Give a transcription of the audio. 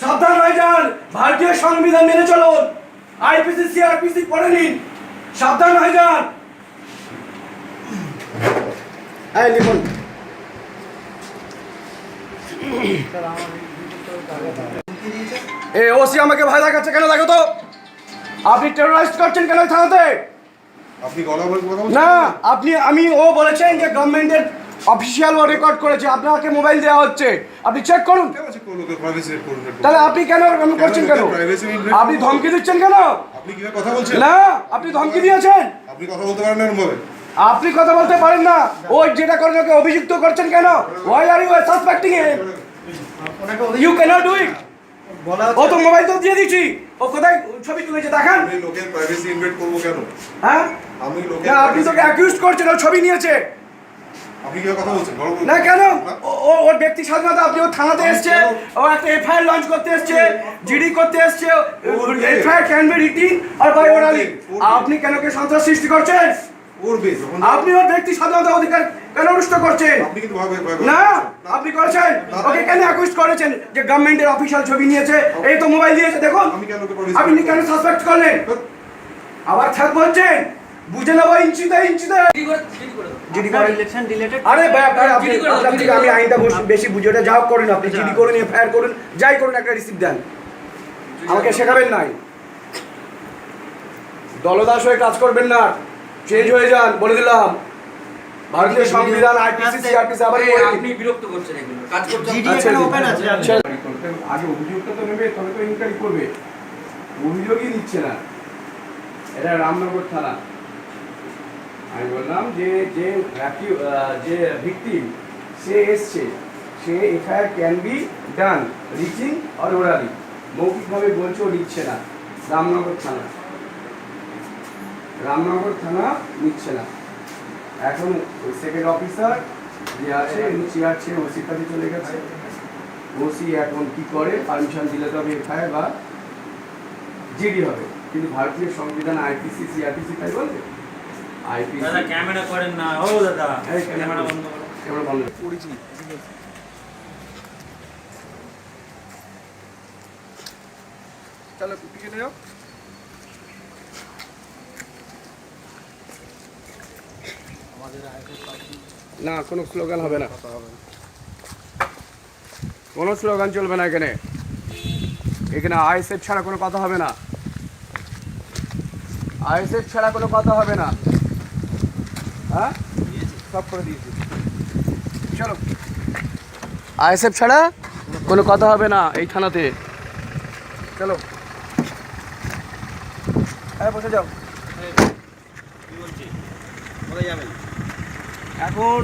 সাবধান হয়ে যান। ভারতীয় সংবিধান মেনে চলুন। আইপিসি সিআরপিসি পড়ে নিন। সাবধান হয়ে যান। এই লিখুন। এ ওসি আমাকে ভয় দেখাচ্ছে কেন? দেখো তো। আপনি টেরোরাইজ করছেন কেন থানাতে? আপনি গলা বলে কথা না আপনি আমি ও বলেছেন যে গভর্নমেন্টের অফিসিয়াল ও রেকর্ড করেছে আপনাকে মোবাইল দেওয়া হচ্ছে। আপনি চেক করুন। তাহলে আপনি কেন এরকম করছেন কেন? আপনি ধমকি দিচ্ছেন কেন? আপনি কীভাবে কথা বলছেন? না আপনি ধমকি দিয়েছেন। আপনি কথা বলতে পারেন না এরকম আপনি কথা বলতে পারেন না। ওই যেটা করেন ওকে অভিযুক্ত করছেন কেন? Why are you suspecting him you can't do it ও তো মোবাইল তো দিয়ে দিছি ও কোথায় ছবি তুলেছে দেখান। আমি লোকের প্রাইভেসি ইনভেট করব কেন? হ্যাঁ? আমি লোকের আপনি তোকে অ্যাকিউজ করছেন ও ছবি নিয়েছে। না কেন? ওর ব্যক্তি স্বাধীনতা আপনি ও থানাতে এসছে ও একটা এফআইআর লঞ্চ করতে এসছে জিডি করতে এসছে FIR can be written or by orally আপনি কেন কে সন্ত্রাস সৃষ্টি করছেন? আপনি ওর ব্যক্তি স্বাধীনতা অধিকার কেন রুষ্ট করছেন? না আপনি করেছেন। ওকে কেন অ্যাকুইজ করেছেন? যে গভর্নমেন্টের অফিসিয়াল ছবি নিয়েছে এই তো মোবাইল দিয়েছে দেখুন। আপনি কেন সাসপেক্ট করলেন? আবার থাক বলছেন? বুঝে নেব ইঞ্চিতে ইঞ্চিতে। জিডি করেন ইলেকশন রিলেটেড আরে ভাই আপনার আপনি করে আপনার থেকে আমি আইনটা বেশি বুঝি ওটা যাও করুন আপনি জিডি করুন এফআইআর করুন যাই করুন একটা রিসিপ্ট দেন। আমাকে শেখাবেন নাই। দলদাস হয়ে কাজ করবেন না। চেঞ্জ হয়ে যান বলে দিলাম। ভারতীয় সংবিধান আইপিসি সিআরপিসি আবার। আপনি বিরক্ত করছেন এগুলো। কাজ করতে জিডি এখানে open আছে আচ্ছা, আগে অভিযোগটা তো নেবে তবে তো ইনকোয়ারি করবে। অভিযোগই দিচ্ছে না। এটা রামনগর থানা। আমি বললাম যে যে যে ভিকটিম সে এসছে সে FIR can be done writing or orally মৌখিকভাবে বলছে ও নিচ্ছে না। রামনগর থানা। রামনগর থানা নিচ্ছে না। এখন সেকেন্ড অফিসার যে আছে চেয়ার ছেড়ে ওসির কাছে চলে গেছে। ওসি এখন কি করে? পারমিশন দিলে তবে এফআইআর বা জিডি হবে। কিন্তু ভারতীয় সংবিধান আইপিসি সিআরপিসি তাই বলবে আইপিসি দাদা ক্যামেরা করেন না। ও দাদা ক্যামেরা বন্ধ করো। ক্যামেরা বন্ধ করেছি চলো টিকে যাও না কোনো স্লোগান হবে না। কোনো স্লোগান চলবে না এখানে। এখানে আইএসএফ ছাড়া কোনো কথা হবে না। আইএসএফ ছাড়া কোনো কথা হবে না। হ্যাঁ? সব করে দিয়েছি। চলো। আইএসএফ ছাড়া কোনো কথা হবে না এই থানাতে। চলো। হ্যাঁ বসে যাও। যাবেন? এখন